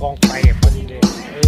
กองไฟพอดีเลย